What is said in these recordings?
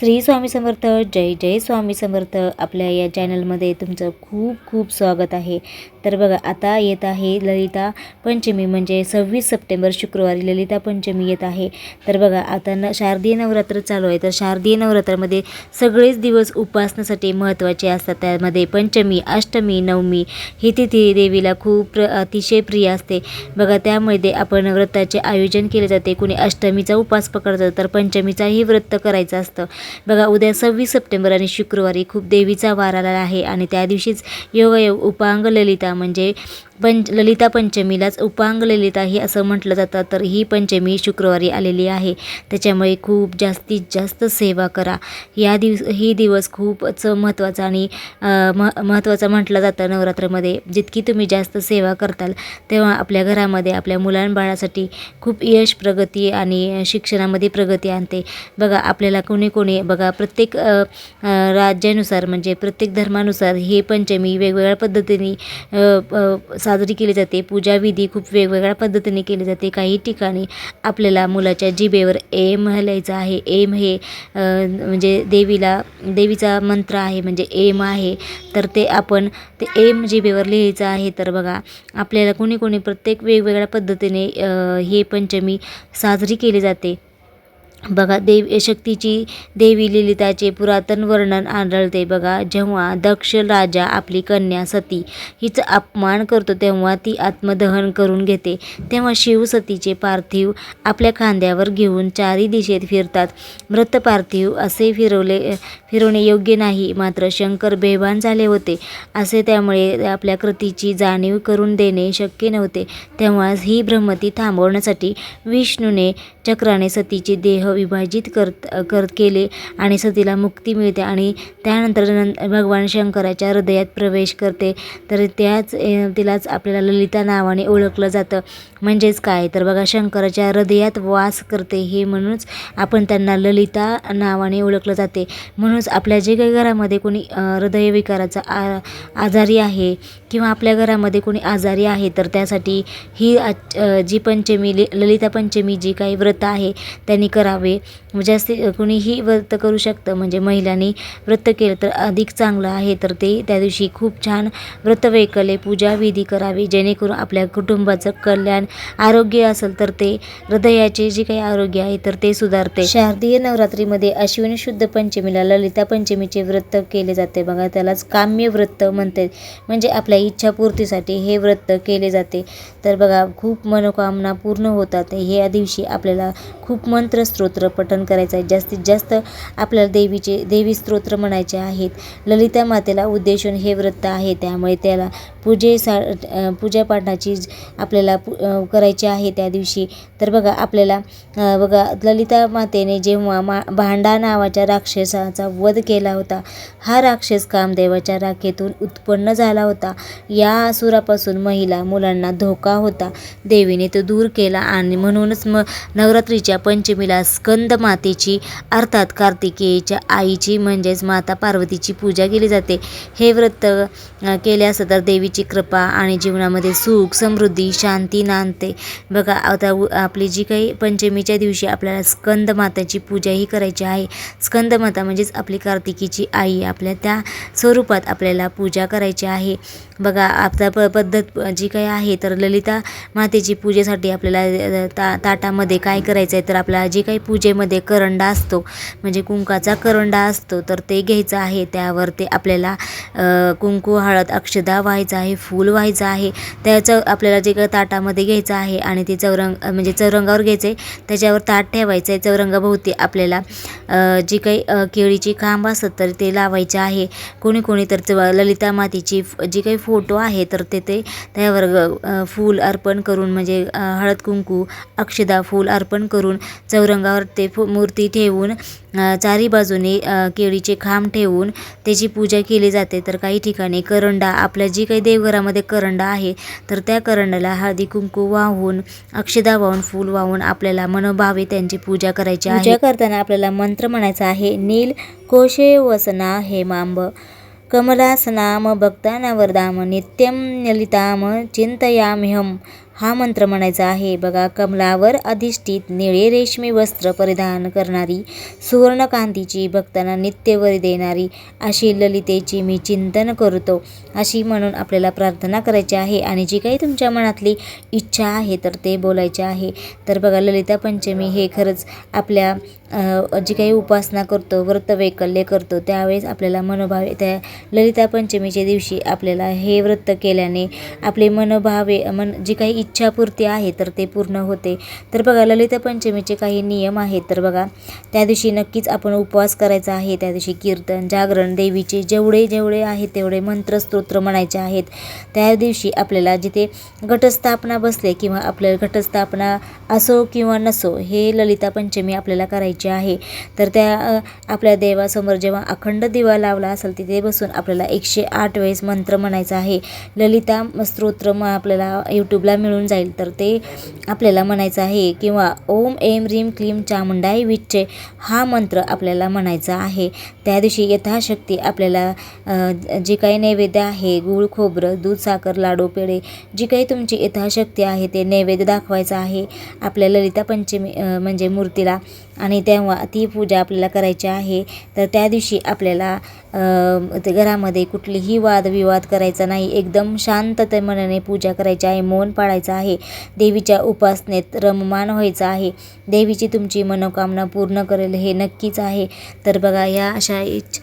श्री स्वामी समर्थ जय जय स्वामी समर्थ. आपल्या या चॅनलमध्ये तुमचं खूप खूप स्वागत आहे. तर बघा आता येत आहे ललिता पंचमी म्हणजे सव्वीस सप्टेंबर शुक्रवारी ललिता पंचमी येत आहे. तर बघा आता न शारदीय नवरात्र चालू आहे. तर शारदीय नवरात्रामध्ये सगळेच दिवस उपासनासाठी महत्त्वाचे असतात. त्यामध्ये पंचमी अष्टमी नवमी ही तिथी देवीला खूप प्र अतिशय प्रिय असते. बघा त्यामध्ये आपण व्रताचे आयोजन केले जाते. कुणी अष्टमीचा उपास पकडतं तर पंचमीचाही व्रत करायचं असतं. बघा उद्या सव्वीस सप्टेंबर आणि शुक्रवारी खूप देवीचा वार आलेला आहे आणि त्या दिवशीच योगायोग उपांग ललिता म्हणजे पंच ललिता पंचमीलाच उपांग ललिता ही असं म्हटलं जातं. तर ही पंचमी शुक्रवारी आलेली आहे. त्याच्यामुळे खूप जास्तीत जास्त सेवा करा. या दिवस ही दिवस खूपच महत्त्वाचा आणि म महत्त्वाचा म्हटलं जातं नवरात्रामध्ये. जितकी तुम्ही जास्त सेवा करताल तेव्हा आपल्या घरामध्ये आपल्या मुलांबाळासाठी खूप यश प्रगती आणि शिक्षणामध्ये प्रगती आणते. बघा आपल्याला कोणी कोणी बघा प्रत्येक राज्यानुसार म्हणजे प्रत्येक धर्मानुसार हे पंचमी वेगवेगळ्या पद्धतीने साजरी केली जाते. पूजाविधी खूप वेगवेगळ्या पद्धतीने केली जाते. काही ठिकाणी आपल्याला मुलाच्या जिबेवर एम लिहायचं आहे. एम हे म्हणजे देवीला देवीचा मंत्र आहे म्हणजे एम आहे. तर ते आपण ते एम जिबेवर लिहायचं आहे. तर बघा आपल्याला कोणी कोणी प्रत्येक वेगवेगळ्या पद्धतीने हे पंचमी साजरी केली जाते. बघा देव शक्तीची देवी ललिताचे पुरातन वर्णन आढळते. बघा जेव्हा दक्ष राजा आपली कन्या सती हिचा अपमान करतो तेव्हा ती आत्मदहन करून घेते. तेव्हा शिवसतीचे पार्थिव आपल्या खांद्यावर घेऊन चारी दिशेत फिरतात. मृत पार्थिव असे फिरवले फिरवणे योग्य नाही मात्र शंकर बेभान झाले होते. असे त्यामुळे आपल्या कृतीची जाणीव करून देणे शक्य नव्हते. तेव्हाच ही भ्रमती थांबवण्यासाठी विष्णूने चक्राने सतीचे देह विभाजित करत कर केले आणि सतीला मुक्ती मिळते आणि त्यानंतर भगवान शंकराच्या हृदयात प्रवेश करते. तर त्याच तिलाच आपल्याला ललिता नावाने ओळखलं जातं. म्हणजेच काय? तर बघा शंकराच्या हृदयात वास करते हे म्हणूनच आपण त्यांना ललिता नावाने ओळखलं जाते. म्हणूनच आपल्या जे काही घरामध्ये कोणी हृदयविकाराचा आ आजारी आहे किंवा आपल्या घरामध्ये कोणी आजारी आहे तर त्यासाठी ही जी पंचमी ललिता पंचमी जी काही व्रत आहे त्यांनी करावं जास्त म्हणजे कुणीही व्रत करू शकतं. म्हणजे महिलांनी व्रत केलं तर अधिक चांगलं आहे. तर ते त्या दिवशी खूप छान व्रतवैकल्ये पूजाविधी करावी. जेणेकरून आपल्या कुटुंबाचं कल्याण आरोग्य असेल तर ते हृदयाचे जे काही आरोग्य आहे तर ते सुधारते. शारदीय नवरात्रीमध्ये अश्विनी शुद्ध पंचमीला ललिता पंचमीचे व्रत केले जाते. बघा त्यालाच काम्य व्रत म्हणते म्हणजे आपल्या इच्छापूर्तीसाठी हे व्रत केले जाते. तर बघा खूप मनोकामना पूर्ण होतात. हे या दिवशी आपल्याला खूप मंत्र स्तोत्र पठण करायचं आहे. जास्तीत जास्त आपल्याला देवीचे देवी स्तोत्र म्हणायचे आहेत. ललिता मातेला उद्देशून हे व्रत आहे. त्यामुळे त्याला पूजे सा पूजापाठाची आपल्याला पू करायची आहे त्या दिवशी. तर बघा आपल्याला बघा ललिता मातेने जेव्हा मा भांडा नावाच्या राक्षसाचा वध केला होता हा राक्षस कामदेवाच्या राखेतून उत्पन्न झाला होता. या असुरापासून महिला मुलांना धोका होता. देवीने तो दूर केला आणि म्हणूनच म नवरात्रीच्या पंचमीला स्कंद मातेची अर्थात कार्तिकेयच्या आईची म्हणजेच माता पार्वतीची पूजा केली जाते. हे व्रत केल्यास तर देवी देवीची कृपा आणि जीवनामध्ये सुख समृद्धी शांती नांदते. बघा आता आपली जी काही पंचमीच्या दिवशी आपल्याला स्कंद माताची पूजाही करायची आहे. स्कंद माता म्हणजेच आपली कार्तिकीची आई आपल्या त्या स्वरूपात आपल्याला पूजा करायची आहे. बघा आता प पद्धत जी काही आहे तर ललिता मातेची पूजेसाठी आपल्याला ता ताटामध्ये काय करायचं आहे तर आपला जे काही पूजेमध्ये करंडा असतो म्हणजे कुंकाचा करंडा असतो तर ते घ्यायचं आहे. त्यावर ते आपल्याला कुंकू हळद अक्षदा व्हायचं आहे फूल व्हायचं आहे. त्याचं आपल्याला जे काही ताटामध्ये घ्यायचं आहे आणि ते चौरंग म्हणजे चौरंगावर घ्यायचं आहे त्याच्यावर ताट ठेवायचं आहे चौरंगाभोवती आपल्याला जी काही केळीची खांब असतात तर ते लावायचे आहे. कोणी कोणी तर ललिता मातेची जी काही फोटो आहे तर ते ते त्यावर फूल अर्पण करून म्हणजे हळद कुंकू अक्षदा फूल अर्पण करून चौरंगावर ते फु मूर्ती ठेवून चारी बाजूने केळीचे खांब ठेवून त्याची पूजा केली जाते. तर काही ठिकाणी करंडा आपल्या जी काही देवघरामध्ये करंडा आहे तर त्या करंडाला हळदी कुंकू वाहून अक्षदा वाहून फूल वाहून आपल्याला मनोभावे त्यांची पूजा करायची आहे. पूजा करताना आपल्याला मंत्र म्हणायचा आहे नील कोशे वसना हेमांब कमलासनाम भक्तानावरदाम नित्यं ललितां चिन्तयाम्यहम् हा मंत्र म्हणायचा आहे. बघा कमलावर अधिष्ठित निळे रेशमी वस्त्र परिधान करणारी सुवर्णकांतीची भक्तांना नित्यवरी देणारी अशी ललितेची मी चिंतन करतो अशी म्हणून आपल्याला प्रार्थना करायची आहे. आणि जी काही तुमच्या मनातली इच्छा आहे तर ते बोलायचे आहे. तर बघा ललिता पंचमी हे खरंच आपल्या जी काही उपासना करतो व्रत वैकल्य करतो त्यावेळेस आपल्याला मनोभावे त्या ललिता पंचमीच्या दिवशी आपल्याला हे व्रत केल्याने आपले मनोभावे मन जी काही इच्छापूर्ती आहे तर ते पूर्ण होते. तर बघा ललिता पंचमीचे काही नियम आहेत. तर बघा त्या दिवशी नक्कीच आपण उपवास करायचा आहे. त्या दिवशी कीर्तन जागरण देवीचे जेवढे जेवढे आहेत तेवढे मंत्र स्तोत्र म्हणायचे आहेत. त्या दिवशी आपल्याला जिथे घटस्थापना बसले किंवा आपल्या घटस्थापना असो किंवा नसो हे ललिता पंचमी आपल्याला करायची आहे. तर त्या आपल्या देवासमोर जेव्हा अखंड दिवा लावला असेल तिथे बसून आपल्याला एकशे आठ वेळेस मंत्र म्हणायचा आहे. ललिता स्तोत्र मग आपल्याला यूट्यूबला मिळून जाईल. तर ते आपल्याला म्हणायचं आहे किंवा ओम एम रीम क्लीम चामुंडाई विच्चे हा मंत्र आपल्याला म्हणायचा आहे. त्या दिवशी यथाशक्ती आपल्याला जे काही नैवेद्य आहे गूळ खोबरं दूध साखर लाडू पेढे जी काही तुमची यथाशक्ती आहे ते नैवेद्य दाखवायचं आहे. आपल्या ललिता पंचमी म्हणजे मूर्तीला आणि तेव्हा ती पूजा आपल्याला करायची आहे. तर त्या दिवशी आपल्याला ते घरामध्ये कुठलीही वादविवाद करायचा नाही. एकदम शांतते मनाने पूजा करायची आहे मौन पाळायचं आहे. देवीच्या उपासनेत रममान व्हायचं आहे. देवीची तुमची मनोकामना पूर्ण करेल हे नक्कीच आहे. तर बघा या अशा इच्छ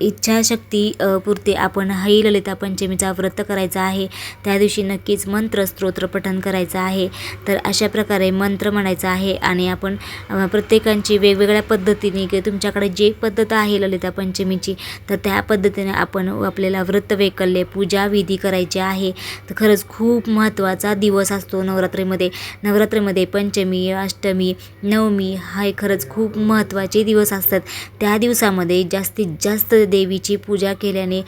इच्छाशक्ती पुरते आपण हई ललिता पंचमीचा व्रत करायचा आहे. त्या दिवशी नक्कीच मंत्र स्तोत्र पठण करायचं आहे. तर अशा प्रकारे मंत्र म्हणायचा आहे आणि आपण प्रत्येक प्रत्येकांची वेगवेगळ्या पद्धतीने की तुमच्याकडे जे पद्धत आहे ललिता पंचमीची तर त्या पद्धतीने आपण आपल्याला व्रत वैकल्य पूजा विधी करायची आहे. तर खरंच खूप महत्त्वाचा दिवस असतो नवरात्रीमध्ये. नवरात्रीमध्ये पंचमी अष्टमी नवमी हा हे खरंच खूप महत्त्वाचे दिवस असतात. त्या दिवसामध्ये जास्तीत जास्त देवीची पूजा केल्याने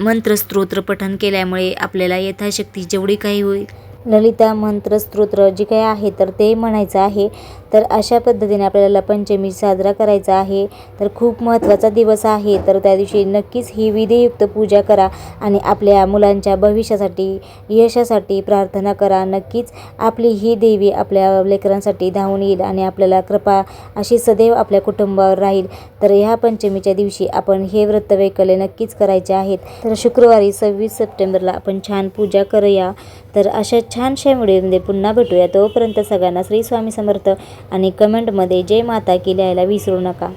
मंत्रस्त्रोत्र पठन पठण केल्यामुळे आपल्याला यथाशक्ती जेवढी काही होईल ललिता मंत्र स्तोत्र जे काही आहे तर ते म्हणायचं आहे. तर अशा पद्धतीने आपल्याला पंचमी साजरा करायचा आहे. तर खूप महत्त्वाचा दिवस आहे. तर त्या दिवशी नक्कीच ही विधियुक्त पूजा करा आणि आपल्या मुलांच्या भविष्यासाठी यशासाठी प्रार्थना करा. नक्कीच आपली ही देवी आपल्या लेकरांसाठी धावून येईल आणि आपल्याला कृपा अशी सदैव आपल्या कुटुंबावर राहील. तर ह्या पंचमीच्या दिवशी आपण हे व्रत वैकल्य नक्कीच करायचे आहेत. तर शुक्रवारी सव्वीस सप्टेंबरला आपण छान पूजा करूया. तर अशा छानशा व्हिडिओमध्ये पुन्हा भेटूया. तोपर्यंत सगळ्यांना श्री स्वामी समर्थ आणि कमेंटमध्ये जय माता की लिहायला विसरू नका.